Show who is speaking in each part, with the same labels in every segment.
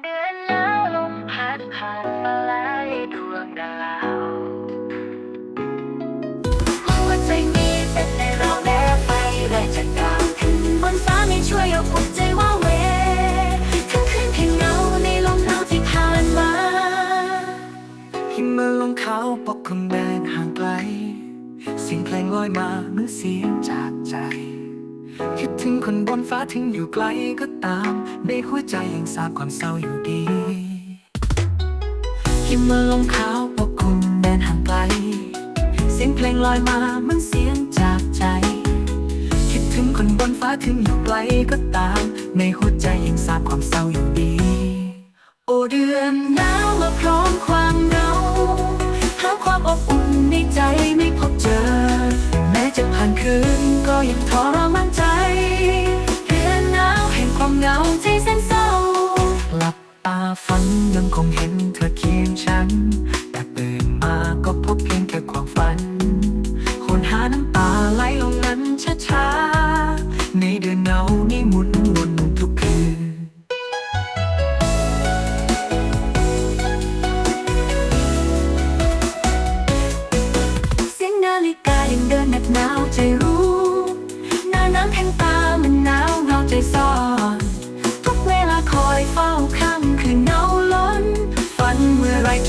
Speaker 1: เดือนแล้วลมพัดผ่านมาหลายดวงดาวหัวใจมีแต่ในเราแม้ไฟแรงจะดาวขึ้นบนฟ้าไม่ช่วยเอาอุ่นใจว่าเหวทั้งคืนเพียงเงาในลมหนาวที่ผ่านมา
Speaker 2: หิมะลงเขาปกคลุมแดนห่างไกล เสียงเพลงลอยมาเหมือนเสียงจากใจ คิดถึงคนบนฟ้าถึงอยู่ไกลก็ตาม ในหัวใจยังสาบความเศร้าอยู่ดีหิมะลงเขาปกคลุมแดนห่างไกล เสียงเพลงลอยมาเหมือนเสียงจากใจ คิดถึงคนบนฟ้าถึงอยู่ไกลก็ตาม ในหัวใจยังสาบความเศร้าอยู่ดี โอเดือน คืนก็ยังทรมานใจ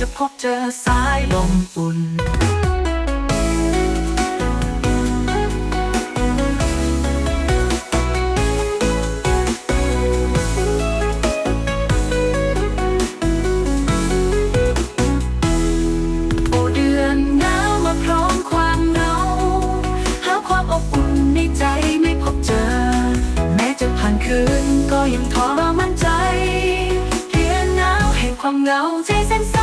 Speaker 2: จะพบเจอสายลมอุ่น
Speaker 1: โอเดือนหนาวมาพร้อมความเหงาหาความอบอุ่นในใจไม่พบเจอ
Speaker 2: แม้จะผ่านคืนก็ยังทรมานใจ
Speaker 1: เดือนหนาวแห่งความเหงาใจแสนเศร้า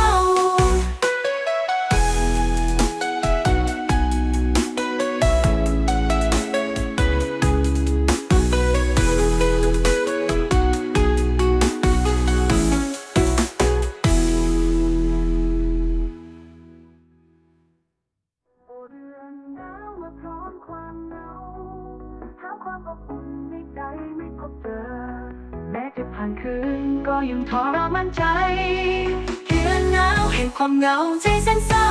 Speaker 1: ความอบอุ่นในใจไม่พบเจอ
Speaker 2: แม้จะผ่านคืนก็ยังทรมานใจ
Speaker 1: เดือนหนาวแห่งความเหงาใจแสนเศร้า